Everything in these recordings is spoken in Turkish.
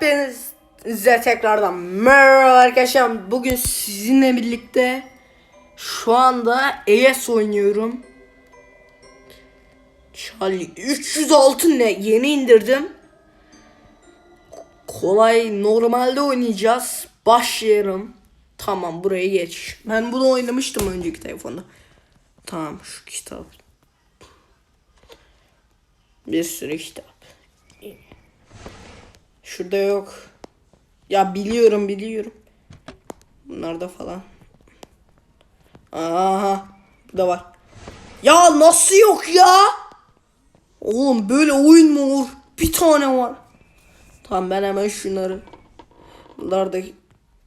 Hepinize tekrardan merhaba arkadaşlar. Bugün sizinle birlikte şu anda ES oynuyorum. Charlie 306 ne? Yeni indirdim. Kolay normalde oynayacağız. Başlayalım. Tamam buraya geç. Ben bunu oynamıştım önceki telefonda. Tamam şu kitap. Bir sürü kitap. Şurada yok. Ya biliyorum biliyorum. Bunlarda falan. Aha. Bu da var. Ya nasıl yok ya? Oğlum böyle oyun mu olur? Bir tane var. Tamam ben hemen şunları. Bunlarda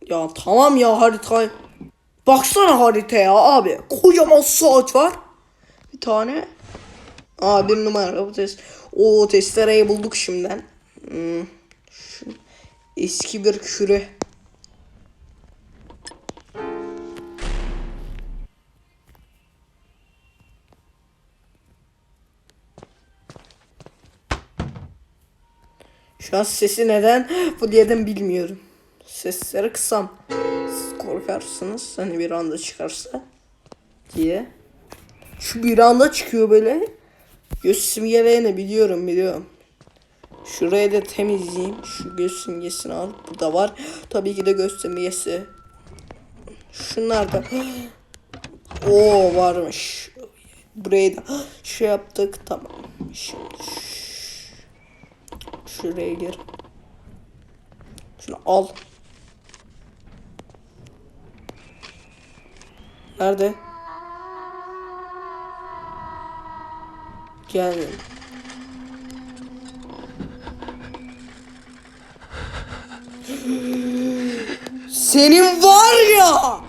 ya tamam ya harita. Baksana haritaya abi. Kocaman saat var. Bir tane. Aa bir numara bu test. O testereyi bulduk şimdiden. Hmm. Eski bir küre. Şu an sesi neden bu diyeden bilmiyorum. Sesleri kısam. Siz korkarsınız hani bir anda çıkarsa diye. Şu bir anda çıkıyor böyle. Göz simgelerini biliyorum biliyorum. Şurayı da temizleyeyim. Şu göz simgesini al. Burada var. Tabii ki de göz simgesi. Şunlar da. Oo varmış. Burayı da şey yaptık. Tamam. Şimdi şuraya gir. Şunu al. Nerede? Gel. Senin var ya.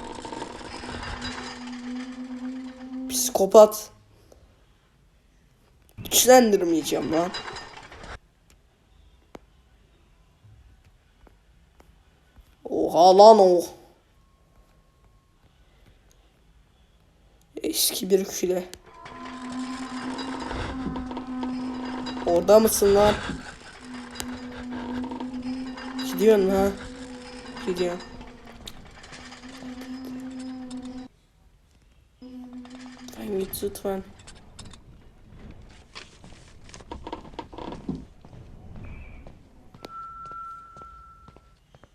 Psikopat. Güçlendirmeyeceğim lan. Oha lan o. Eski bir küle. Orada mısın lan? Gidiyorsun ha. Gidiyorum. Ben git lütfen.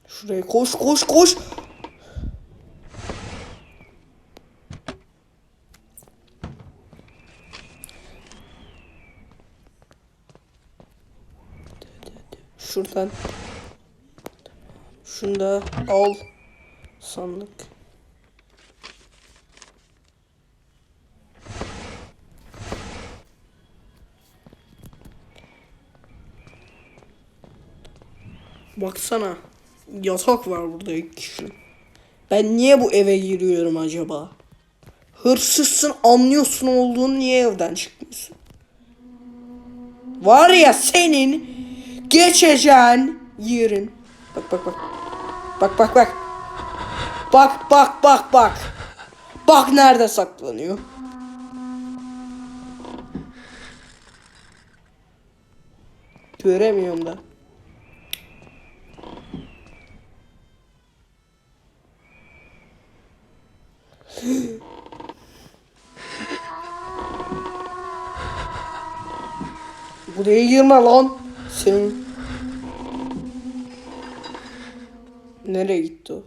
Şuraya koş koş koş. Şuradan. Şunu da al. Sandık. Baksana. Yatak var burada iki kişi. Ben niye bu eve giriyorum acaba? Hırsızsın anlıyorsun olduğunu niye evden çıkmıyorsun? Var ya senin geçeceğin yerin. Bak bak bak. Bak bak bak. Bak bak bak bak. Bak nerede saklanıyor. Göremiyorum da. Buraya girme lan. Senin. Nereye gitti o?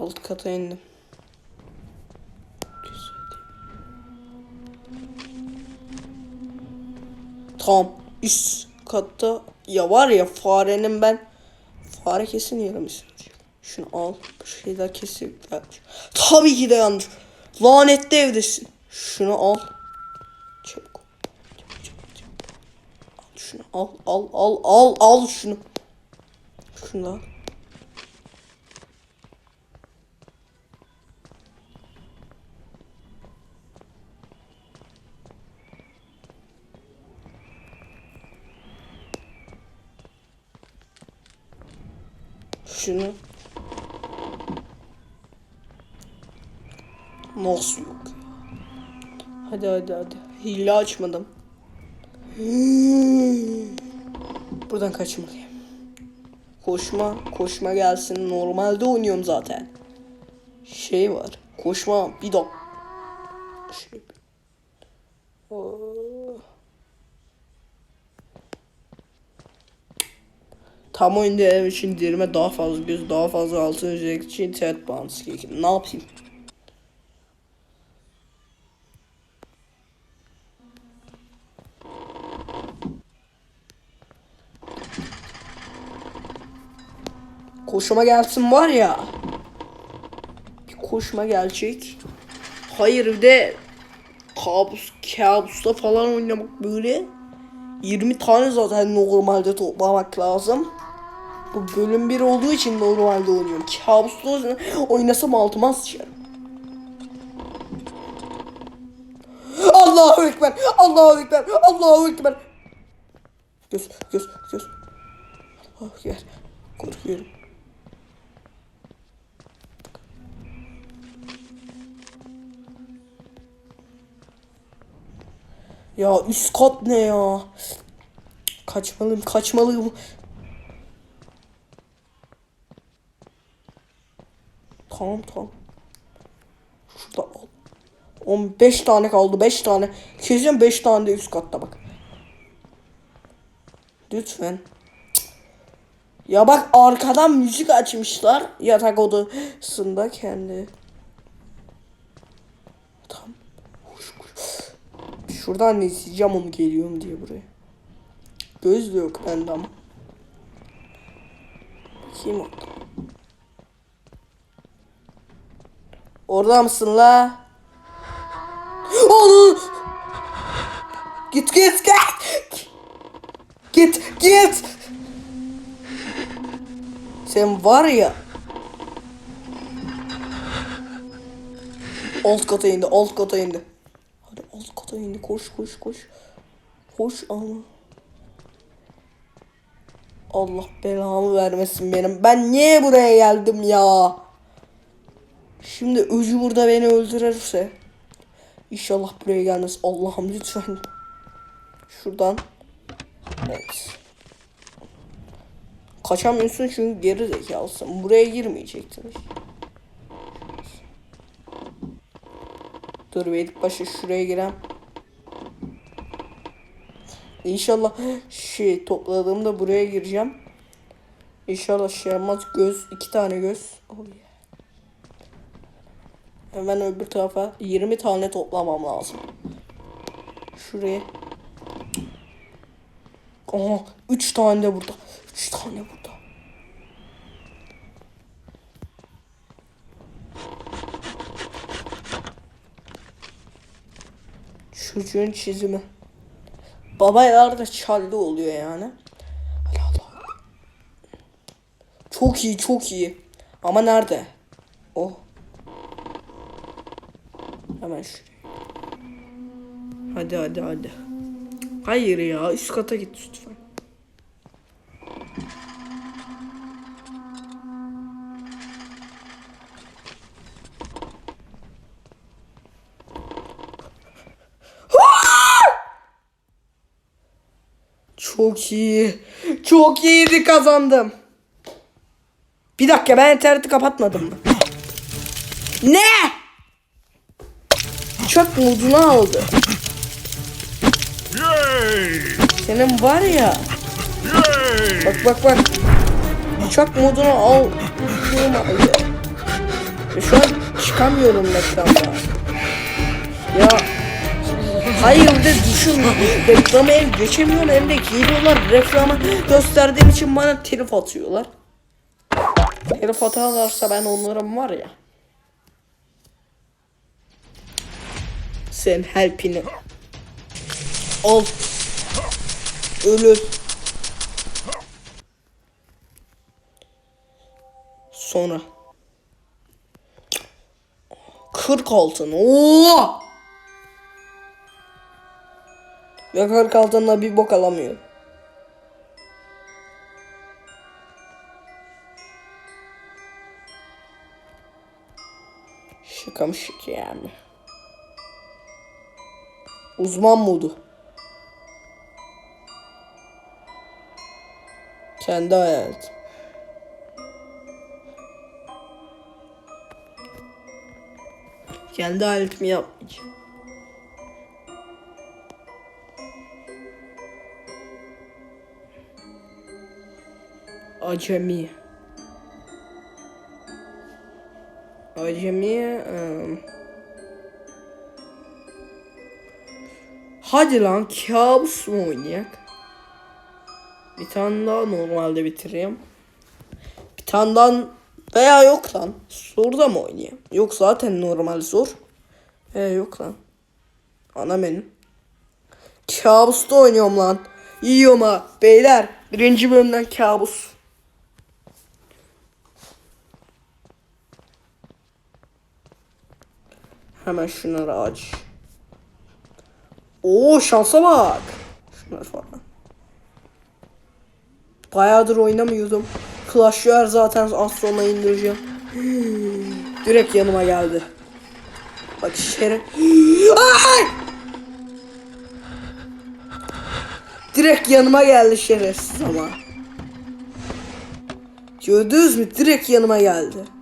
Alt kata indim. Tamam. Üst katta ya var ya farenin ben fare kesin yerim Şunu al. Bu şeyler kesin yanlış. Tabii ki de yanlış. Lanetli evdesin. Şunu al. Şunu al al al al al şunu. Şunu al. Şunu. Nasıl yok? Hadi hadi hadi. Hile açmadım. Buradan kaçmalıyım. Koşma, koşma gelsin. Normalde oynuyorum zaten. Şey var. Koşma bir dakika. Şey. Oo. Tam oyunda ev için dirime daha fazla göz, daha fazla altın özellik için bağlantısı gerekiyor. Ne yapayım? Koşuma gelsin var ya. Bir koşuma gelecek. Hayır bir de kabus kabusta falan oynamak böyle 20 tane zaten normalde toplamak lazım. Bu bölüm 1 olduğu için normalde oynuyorum. Kabusta oynasam altıma sıçarım. Allahu Ekber, Allahu Ekber, Allahu Ekber. Göz, göz, göz. Allahu Ekber. Korkuyorum. Ya üst kat ne ya? Kaçmalıyım, kaçmalıyım. Tamam tamam. Şurada al. 15 tane kaldı 5 tane. Kesin 5 tane de üst katta bak. Lütfen. Ya bak arkadan müzik açmışlar yatak odasında kendi. Şuradan izleyeceğim onu geliyorum diye buraya. Göz de yok bende ama. Bakayım orada. Orada mısın la? Onu! Git git git! Git git! Sen var ya. Alt kata indi, alt kata indi. Kata indi, koş koş koş. Koş ama. Allah belamı vermesin benim. Ben niye buraya geldim ya? Şimdi öcü burada beni öldürürse. İnşallah buraya gelmez. Allah'ım lütfen. Şuradan. Evet. Kaçamıyorsun çünkü geri zekalısın. Buraya girmeyecektin. Dur bir şuraya girem. İnşallah şey topladığımda buraya gireceğim. İnşallah şey yapmaz. Göz, iki tane göz. Oh yeah. Hemen öbür tarafa 20 tane toplamam lazım. Şuraya. Aha 3 tane de burada. 3 tane burada. Çocuğun çizimi. Babalar da çaldı oluyor yani. Hadi Allah. Çok iyi çok iyi. Ama nerede? Oh. Hemen şuraya. Hadi hadi hadi. Hayır ya üst kata git lütfen. Çok iyi. Çok iyiydi kazandım. Bir dakika ben interneti kapatmadım? Ne? Çok modunu aldı. Senin var ya. Bak bak bak. Uçak modunu al. Şu an çıkamıyorum ekranda. Ya. Hayır de düşün. Reklamı hem geçemiyorum hem de geliyorlar reklamı gösterdiğim için bana telif atıyorlar. Telif atarlarsa ben onların var ya. Sen helpini. Al. Ölür. Sonra. 40 altın. Oo! Yakar kaltanla bir bok alamıyor. Şaka mı şık yani. Uzman modu. Kendi hayatım. Kendi hayatımı yapmayacağım. Acemi. Acemi. ım. Hadi lan kabus mu oynayak? Bir tane daha normalde bitireyim. Bir tane daha veya yok lan. Zorda mı oynayayım? Yok zaten normal zor. He yok lan. Ana benim. Kabusta oynuyorum lan. Yiyorum ha. Beyler birinci bölümden kabus. Hemen şunları aç. Oo şansa bak. Şunlar falan. Bayağıdır oynamıyordum. Clash Royale zaten az sonra indireceğim. Direkt yanıma geldi. Bak şeref. Ay! Direkt yanıma geldi şerefsiz ama. Gördünüz mü? Direkt yanıma geldi.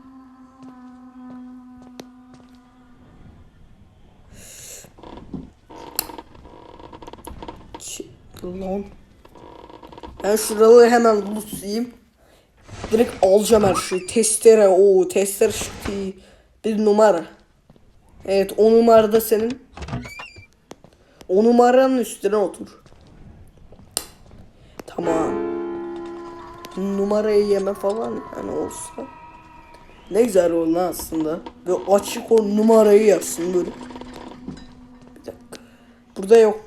Ç- Lan. Ben şuraları hemen lootlayayım. Direkt alacağım her şeyi. Testere o testere çıktı. Bir numara. Evet o numarada senin. O numaranın üstüne otur. Tamam. Numarayı yeme falan yani olsa. Ne güzel olur lan aslında. Ve açık o numarayı yazsın böyle. Bir dakika. Burada yok.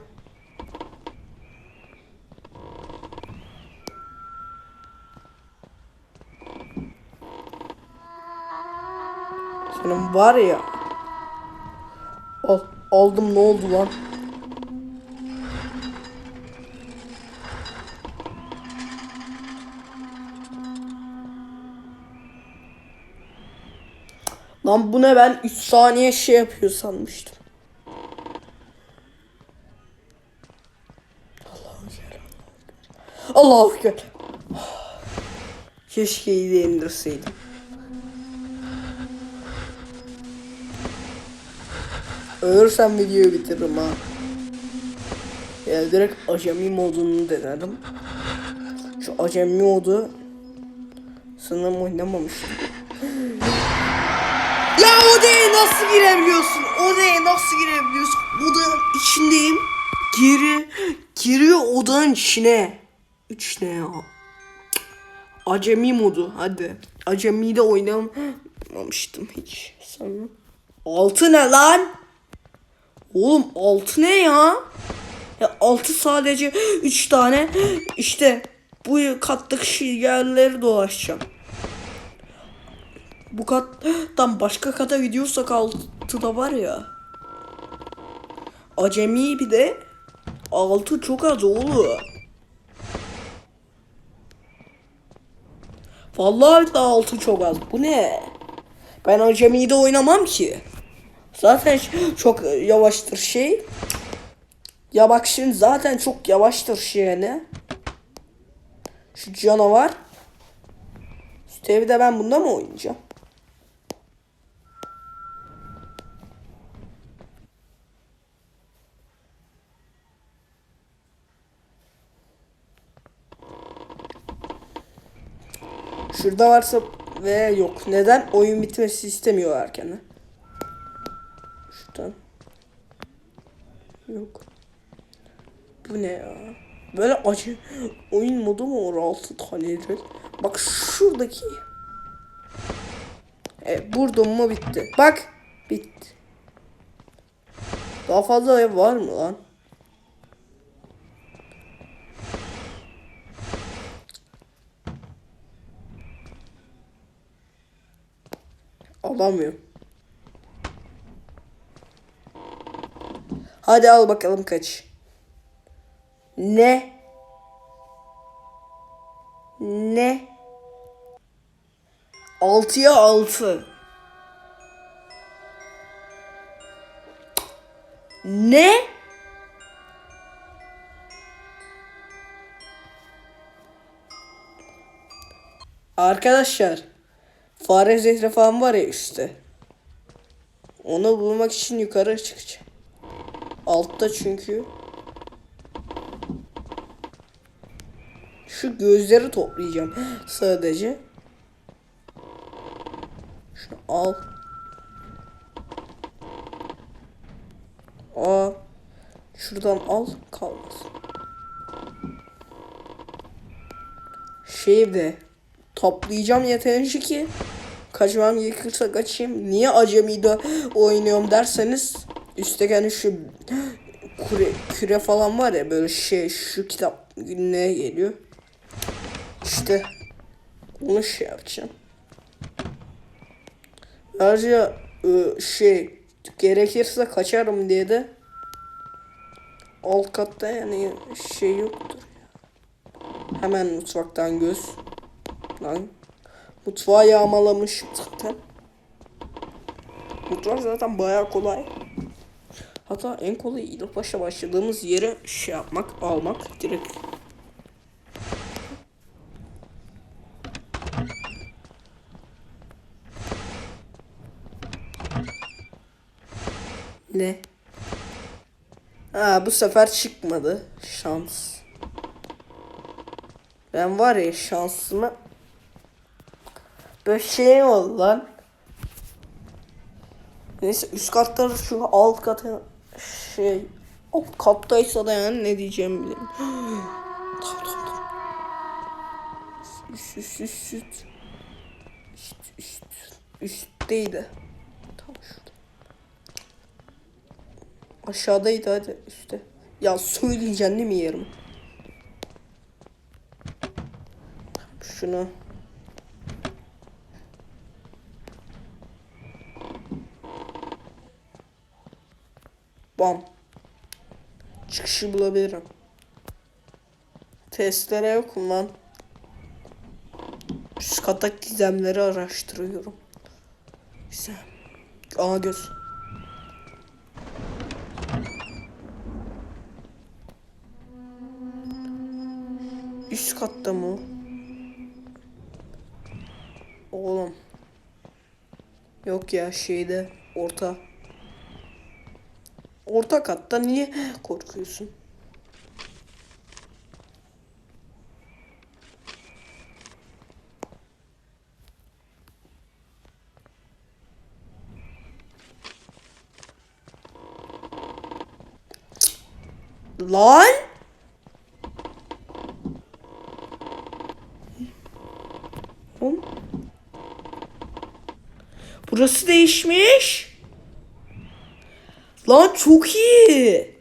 Senin var ya. Al, aldım ne oldu lan? Lan bu ne ben 3 saniye şey yapıyor sanmıştım. Allahu Ekber. Allahu Ekber. Keşke iyi indirseydim. Ölürsem videoyu bitiririm ha. Ya direkt acemi modunu denerim. Şu acemi modu sanırım oynamamıştım. Ya odaya nasıl girebiliyorsun? Odaya nasıl girebiliyorsun? Odanın içindeyim. Geri giriyor odanın içine. Üç ne ya? Acemi modu hadi. Acemi de oynamamıştım hiç sanırım. Altı ne lan? Oğlum altı ne ya? Ya altı sadece üç tane işte bu kattaki yerleri dolaşacağım. Bu kattan başka kata gidiyorsak altıda var ya. Acemi bir de altı çok az oğlum. Vallahi de altı çok az. Bu ne? Ben acemiyi de oynamam ki. Zaten çok yavaştır şey. Ya bak şimdi zaten çok yavaştır şey yani. Şu canavar. Üstelik de ben bunda mı oynayacağım? Şurada varsa ve yok. Neden? Oyun bitmesi istemiyor erken. Şuradan. Yok. Bu ne ya? Böyle acı oyun modu mu var 6 tanedir? Bak şuradaki. E vurdum mu bitti. Bak bitti. Daha fazla ev var mı lan? Alamıyorum. Hadi al bakalım kaç. Ne? Ne? Altıya altı. Ne? Arkadaşlar fare zehri falan var ya üstte. Onu bulmak için yukarı çıkacağım. Altta çünkü. Şu gözleri toplayacağım sadece. Şunu al. Aa. Şuradan al kalmaz. Şey de toplayacağım yeterince ki kaçmam gerekirse kaçayım. Niye acemide oynuyorum derseniz üstte hani şu küre, küre falan var ya böyle şey şu kitap neye geliyor. İşte onu şey yapacağım. Ayrıca e, şey gerekirse kaçarım diye de alt katta yani şey yoktur. Hemen mutfaktan göz. Lan. Mutfağı yağmalamış zaten. Mutfak zaten bayağı kolay. Hatta en kolay ilk başa başladığımız yere şey yapmak, almak direkt. Ne? Ha bu sefer çıkmadı. Şans. Ben var ya şansımı böyle şey oldu lan. Neyse üst katları şu alt katı şey alt kattaysa da yani ne diyeceğimi bilmiyorum. tamam tamam. Üst üst üst üst. Üst üst üstteydi. Tam şurada. Aşağıdaydı hadi üstte. Ya söyleyeceksin değil mi yerim? Şunu. Bam. Çıkışı bulabilirim. Testlere yok mu lan? Üst kata gizemleri araştırıyorum. Güzel. Aa göz. Üst katta mı? Oğlum. Yok ya şeyde orta. Orta katta niye korkuyorsun? Lan! Burası değişmiş. Lan çok iyi.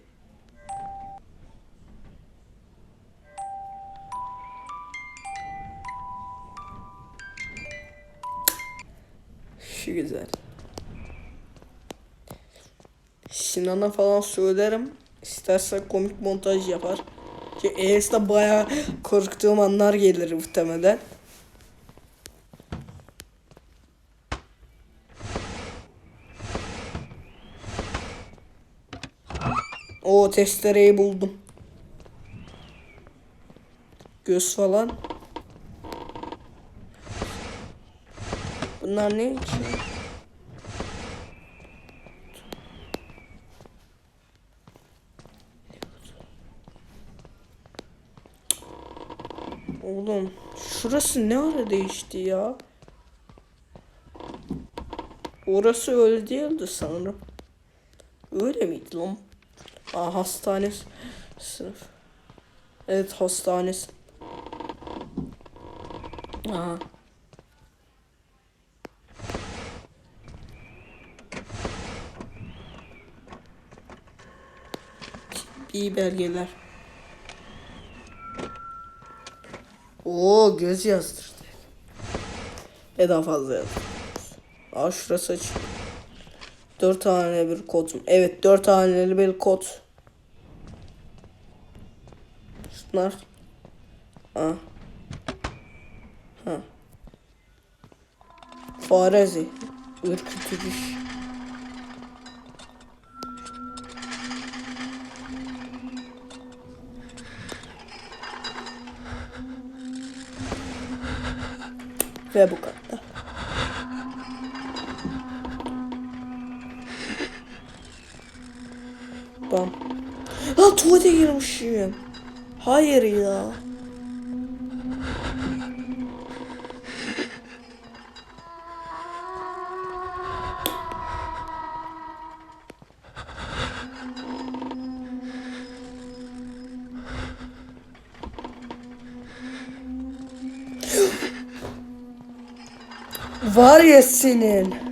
Şu güzel. Sinan'a falan söylerim. İstersen komik montaj yapar. Ki Enes'te bayağı korktuğum anlar gelir muhtemelen. Testereyi buldum. Göz falan. Bunlar ne için? Oğlum şurası ne ara değişti ya? Orası öyle değildi sanırım. Öyle miydi lan? Aa hastane sınıf. Evet hastane. s- Aa. İyi belgeler. Oo göz yazdırdı. Ve daha fazla yazdı. Aa şurası açık. Dört tane bir kod. Evet dört taneli bir kod. Şunlar. Aa. Ha. Farezi. Ürkütücü. Ve bu kadar. Bam. Ha tuvalete girmişim. Hayır ya. Var ya senin.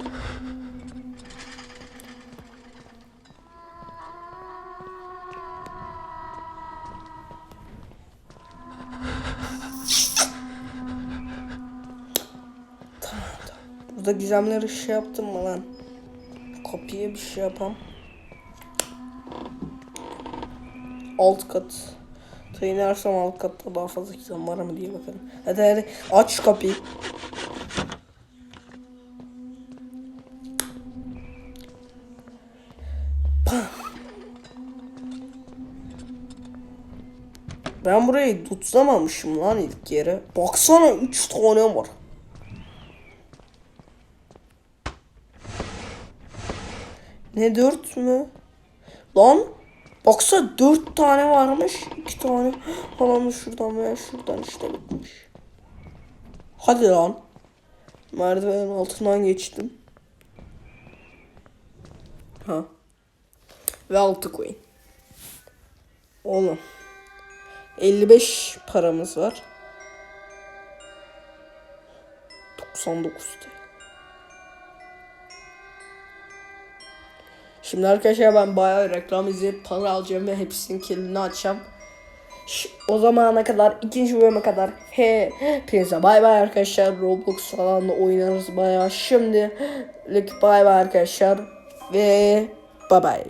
Burada gizemleri şey yaptım mı lan? Kapıya bir şey yapam. Alt kat. Ta inersem alt katta daha fazla gizem var mı diye bakalım. Hadi hadi aç kapıyı. Ben burayı tutlamamışım lan ilk yere. Baksana 3 tane var. Ne 4 mü? Lan baksana 4 tane varmış. 2 tane falan da şuradan veya şuradan işte bitmiş. Hadi lan. Merdivenin altından geçtim. Ha. Ve altı koyun. Oğlum. 55 paramız var. 99 TL. Şimdi arkadaşlar ben bayağı reklam izleyip para alacağım ve hepsinin kilidini açacağım. Ş- O zamana kadar ikinci bölüme kadar he hepinize bay bay arkadaşlar. Roblox falan da oynarız bayağı. Şimdi bay bay arkadaşlar ve bay bay